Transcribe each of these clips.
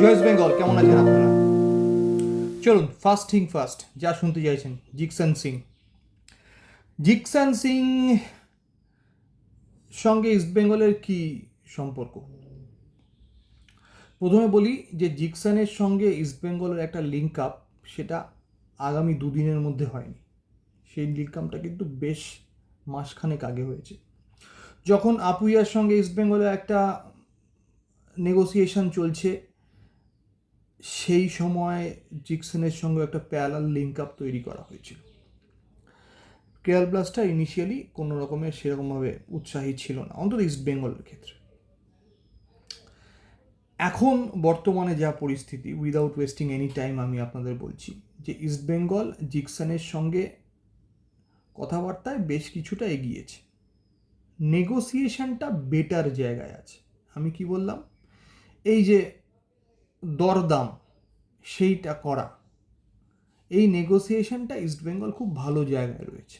Joyce Bengal কেমন আছেন আপনারা? চলুন ফার্স্ট থিং ফার্স্ট যা শুনতে চাইছেন জিকসান সিং জিকসান সিং সঙ্গে ইস্ট বেঙ্গলের কি সম্পর্ক? প্রথমে বলি যে জিকসানের সঙ্গে ইস্ট বেঙ্গলের একটা লিঙ্ক আপ সেটা আগামী দুদিনের মধ্যে হয়নি। সেই লিঙ্ক আপটা কিন্তু বেশ মাসখানেক আগে হয়েছে। যখন আপুইয়ার সঙ্গে ইস্ট বেঙ্গলের একটা নেগোসিয়েশন চলছে সেই সময় জিকসনের সঙ্গে একটা প্যারালাল লিঙ্ক আপ তৈরি করা হয়েছিল। কেয়ার ব্লাস্টটা ইনিশিয়ালি কোনো রকমের সেরকমভাবে উৎসাহী ছিল না, অন্তত ইস্ট বেঙ্গলের ক্ষেত্রে। এখন বর্তমানে যা পরিস্থিতি উইদাউট ওয়েস্টিং এনি টাইম আমি আপনাদের বলছি যে ইস্ট বেঙ্গল জিকসনের সঙ্গে কথাবার্তায় বেশ কিছুটা এগিয়েছে। নেগোসিয়েশনটা বেটার জায়গায় আছে। আমি কি বললাম? এই যে দরদাম, সেইটা করা। এই নেগোসিয়েশনটা ইস্টবেঙ্গল খুব ভালো জায়গায় রয়েছে।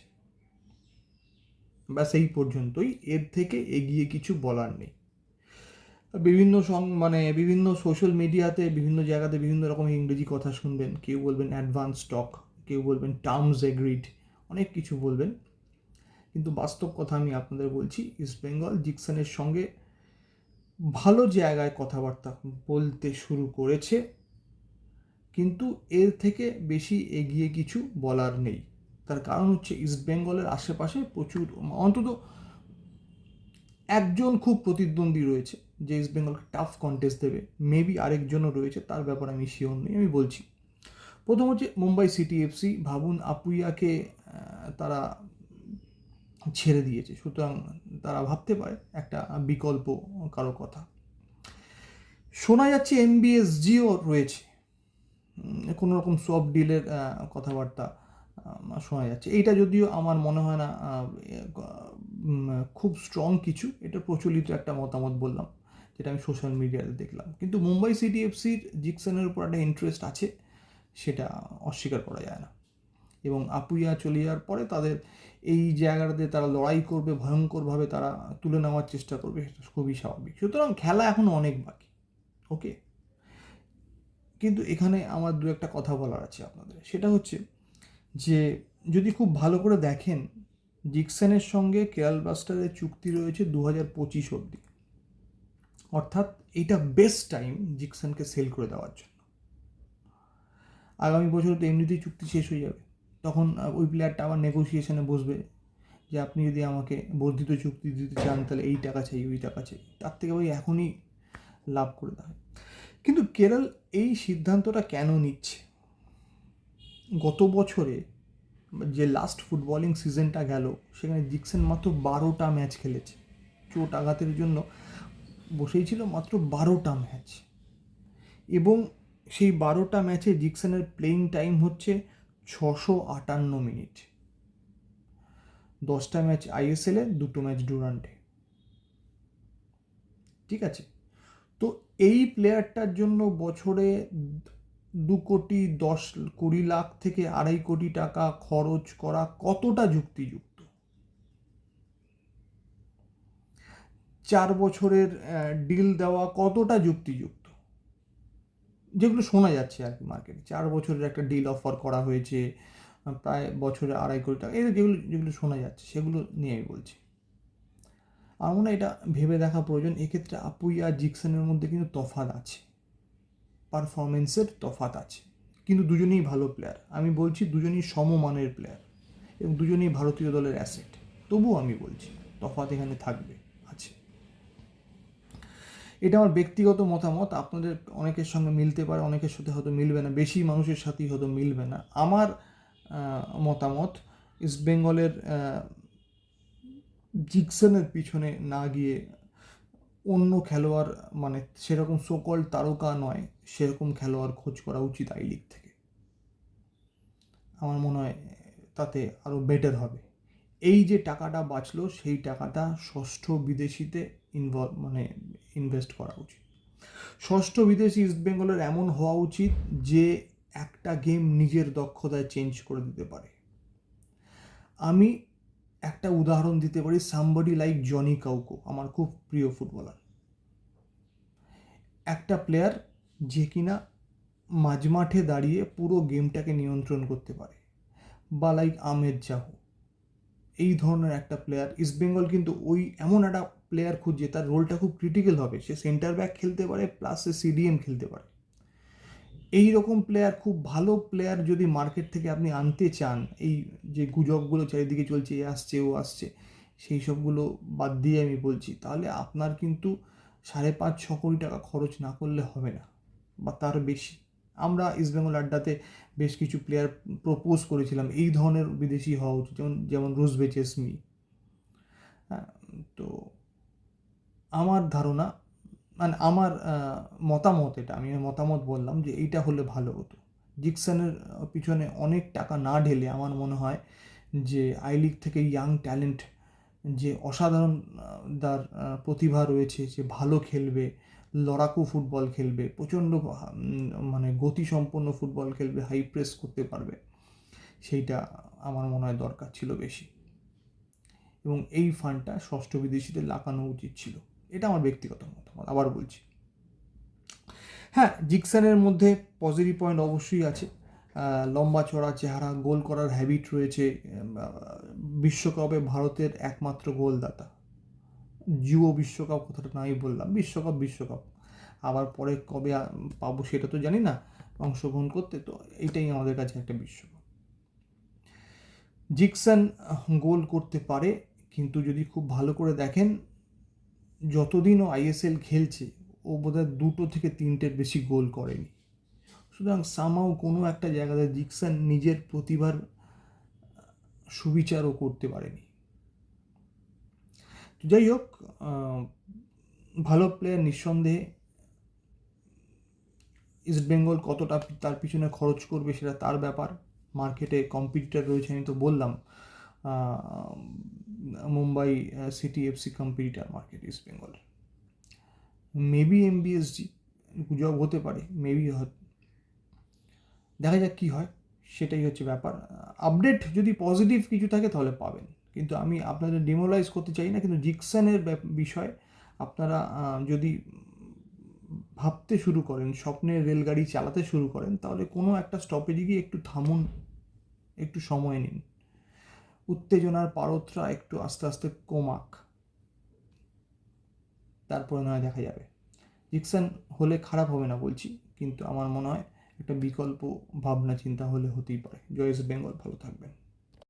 ব্যাস এই পর্যন্তই, এর থেকে এগিয়ে কিছু বলার নেই। বিভিন্ন সং মানে বিভিন্ন সোশ্যাল মিডিয়াতে বিভিন্ন জায়গাতে বিভিন্ন রকম ইংরেজি কথা শুনবেন, কেউ বলবেন অ্যাডভান্স স্টক কেউ বলবেন টার্মস এগ্রিড অনেক কিছু বলবেন। কিন্তু বাস্তব কথা আমি আপনাদের বলছি ইস্ট বেঙ্গল জিকসনের সঙ্গে ভালো জায়গায় কথাবার্তা বলতে শুরু করেছে, কিন্তু এর থেকে বেশি এগিয়ে কিছু বলার নেই। তার কারণ হচ্ছে ইস্ট বেঙ্গলের আশেপাশে প্রচুর, অন্তত একজন খুব প্রতিদ্বন্দ্বী রয়েছে, যে ইস্ট বেঙ্গলকে টাফ কন্টেস্ট দেবে। মেবি আরেকজনও রয়েছে, তার ব্যাপারে আমি শিওর নেই, আমি বলছি। প্রথম হচ্ছে মুম্বাই সিটি এফসি ভাবুন আপুইয়াকে তারা ছেড়ে দিয়েছে। সুতরাং তারা ভাবতে পারে একটা বিকল্প কারও কথা। শোনা যাচ্ছে এমবিএসজিও রয়েছে। কোনো রকম সফট ডিলের কথাবার্তা শোনা যাচ্ছে। এইটা যদিও আমার মনে হয় না খুব স্ট্রং কিছু। এটা প্রচলিত একটা মতামত বললাম, যেটা আমি সোশ্যাল মিডিয়াতে দেখলাম। কিন্তু মুম্বাই সিটি এফসির জিকসনের উপর একটা ইন্টারেস্ট আছে, সেটা অস্বীকার করা যায় না। এবং আপুইয়া চলে যাওয়ার পরে তাদের এই জায়গাটাতে তারা লড়াই করবে, ভয়ঙ্করভাবে তারা তুলে নেওয়ার চেষ্টা করবে, সেটা খুবই স্বাভাবিক। সুতরাং খেলা এখনও অনেক বাকি, ওকে? কিন্তু এখানে আমার দু একটা কথা বলার আছে আপনাদের। সেটা হচ্ছে যে, যদি খুব ভালো করে দেখেন, জিকসেনের সঙ্গে কেয়াল বাস্টারের চুক্তি রয়েছে দু হাজার পঁচিশ অবধি। অর্থাৎ এটা বেস্ট টাইম জিকসনকে সেল করে দেওয়ার জন্য। আগামী বছর তো এমনিতেই চুক্তি শেষ হয়ে যাবে। তখন ওই প্লেয়ারটা আবার নেগোসিয়েশনে বসবে যে আপনি যদি আমাকে বর্ধিত চুক্তি দিতে চান, তাহলে এই টাকা চাই, ওই টাকা চাই। তার থেকে ওই এখনই লাভ করে দেয় কিন্তু কেরল এই সিদ্ধান্তটা কেন নিচ্ছে? গত বছরে যে লাস্ট ফুটবলিং সিজনটা গেল, সেখানে জিকসেন মাত্র বারোটা ম্যাচ খেলেছে। চোট আঘাতের জন্য বসেই ছিল মাত্র বারোটা ম্যাচ এবং সেই বারোটা ম্যাচে জিকসেনের প্লেইং টাইম হচ্ছে ছশো আটান্ন মিনিট। দশটা ম্যাচ আইএসএলে দুটো ম্যাচ ডুরান্টে। ঠিক আছে? তো এই প্লেয়ারটার জন্য বছরে দু কোটি দশ, কুড়ি লাখ থেকে আড়াই কোটি টাকা খরচ করা কতটা যুক্তিযুক্ত? চার বছরের ডিল দেওয়া কতটা যুক্তিযুক্ত? যেগুলো শোনা যাচ্ছে আর কি মার্কেটে চার বছরের একটা ডিল অফার করা হয়েছে, প্রায় বছরে আড়াই কোটি টাকা, এই যেগুলো যেগুলো শোনা যাচ্ছে, সেগুলো নিয়ে আমি বলছি। আমার মনে হয় এটা ভেবে দেখা প্রয়োজন। এক্ষেত্রে আপুই আর জিকসনের মধ্যে কিন্তু তফাত আছে। পারফরমেন্সের তফাত আছে। কিন্তু দুজনেই ভালো প্লেয়ার আমি বলছি দুজনেই সমমানের প্লেয়ার এবং দুজনেই ভারতীয় দলের অ্যাসেট তবুও আমি বলছি তফাত এখানে থাকবে। এটা আমার ব্যক্তিগত মতামত, আপনাদের অনেকের সঙ্গে মিলতে পারে, অনেকের সাথে হয়তো মিলবে না, বেশি মানুষের সাথেই হয়তো মিলবে না। আমার মতামত, ইস্ট বেঙ্গলের জিকসনের পিছনে না গিয়ে অন্য খেলোয়াড় মানে সেরকম সকল তারকা নয়, সেরকম খেলোয়াড় খোঁজ করা উচিত আই লিগ থেকে। আমার মনে হয় তাতে আরও বেটার হবে। এই যে টাকাটা বাঁচলো, সেই টাকাটা ষষ্ঠ বিদেশিতে ইনভলভ মানে ইনভেস্ট করা উচিত। ষষ্ঠ বিদেশি ইস্ট বেঙ্গলের এমন হওয়া উচিত যে একটা গেম নিজের দক্ষতায় চেঞ্জ করে দিতে পারে। আমি একটা উদাহরণ দিতে পারি সামবডি লাইক জনি কাউকো আমার খুব প্রিয় ফুটবলার একটা প্লেয়ার যে কিনা মাঝমাঠে দাঁড়িয়ে পুরো গেমটাকে নিয়ন্ত্রণ করতে পারে, বা লাইক আমেদ জাহু এই ধরনের একটা প্লেয়ার ইস্টবেঙ্গল কিন্তু ওই এমন একটা প্লেয়ার খুঁজছে, তার রোলটা খুব ক্রিটিক্যাল হবে। সে সেন্টার ব্যাক খেলতে পারে প্লাস সে সিডিএম খেলতে পারে। এই রকম প্লেয়ার খুব ভালো প্লেয়ার যদি মার্কেট থেকে আপনি আনতে চান, এই যে গুজবগুলো চারিদিকে চলছে, এ আসছে, ও আসছে, সেই সবগুলো বাদ দিয়ে আমি বলছি, তাহলে আপনার কিন্তু সাড়ে পাঁচ, ছ কোটি টাকা খরচ না করলে হবে না। বা তার বেশি। আমরা ইস্টবেঙ্গল আড্ডাতে বেশ কিছু প্লেয়ার প্রপোজ করেছিলাম, এই ধরনের বিদেশি হওয়া উচিত, যেমন যেমন রুজবে চেসমি হ্যাঁ তো আমার ধারণা মানে আমার মতামত এটা, আমি মতামত বললাম যে এইটা হলে ভালো হতো। জিকসনের পিছনে অনেক টাকা না ঢেলে আমার মনে হয় যে আই লিগ থেকে ইয়াং ট্যালেন্ট, যে অসাধারণ তার প্রতিভা রয়েছে, যে ভালো খেলবে, লড়াকু ফুটবল খেলবে, প্রচণ্ড মানে গতিসম্পন্ন ফুটবল খেলবে, হাই প্রেস করতে পারবে, সেইটা আমার মনে হয় দরকার ছিল বেশি। এবং এই ফান্ডটা ষষ্ঠ বিদেশিদের লাগানো উচিত ছিল। এটা আমার ব্যক্তিগত মতামত, আবার বলছি। হ্যাঁ জিকসানের মধ্যে পজিটিভ পয়েন্ট অবশ্যই আছে। লম্বা চড়া চেহারা, গোল করার হ্যাবিট রয়েছে। বিশ্বকাপে ভারতের একমাত্র গোলদাতা। যুব বিশ্বকাপ কথাটা নাই বললাম, বিশ্বকাপ বিশ্বকাপ। আবার পরে কবে পাবো সেটা তো জানি না, অংশগ্রহণ করতে, তো এটাই আমাদের কাছে একটা বিশ্বকাপ। জিকসন গোল করতে পারে, কিন্তু যদি খুব ভালো করে দেখেন যতদিন ও আইএসএল খেলছে, ও বোধহয় দুটো থেকে তিনটের বেশি গোল করেনি। সুতরাং সামাও কোনো একটা জায়গাতে জিকসন নিজের প্রতিভার সুবিচারও করতে পারেনি। তো যাই হোক ভালো প্লেয়ার নিঃসন্দেহে ইস্টবেঙ্গল কতটা তার পিছনে খরচ করবে সেটা তার ব্যাপার। মার্কেটে কম্পিটিটার রয়েছে, আমি তো বললাম। Mumbai City FC competitor market East Bengal maybe MBSG গুজব হতে পারে মেবি দেখা যাক কী হয়, সেটাই হচ্ছে ব্যাপার। আপডেট যদি পজিটিভ কিছু থাকে, তাহলে পাবেন। কিন্তু আমি আপনাদের ডিমোলাইজ করতে চাই না, কিন্তু জিকসানের বিষয় আপনারা যদি ভাবতে শুরু করেন, স্বপ্নের রেলগাড়ি চালাতে শুরু করেন, তাহলে কোনো একটা স্টপেজে গিয়ে একটু থামুন, একটু সময় নিন। উত্তেজনার পারতটা একটু আস্তে আস্তে কমাক। তারপরে নয় দেখা যাবে। জিকসান হলে খারাপ হবে না বলছি, কিন্তু আমার মনে হয় একটা বিকল্প ভাবনা চিন্তা হলে হতেই পারে। জয়েস বেঙ্গল, ভালো থাকবেন।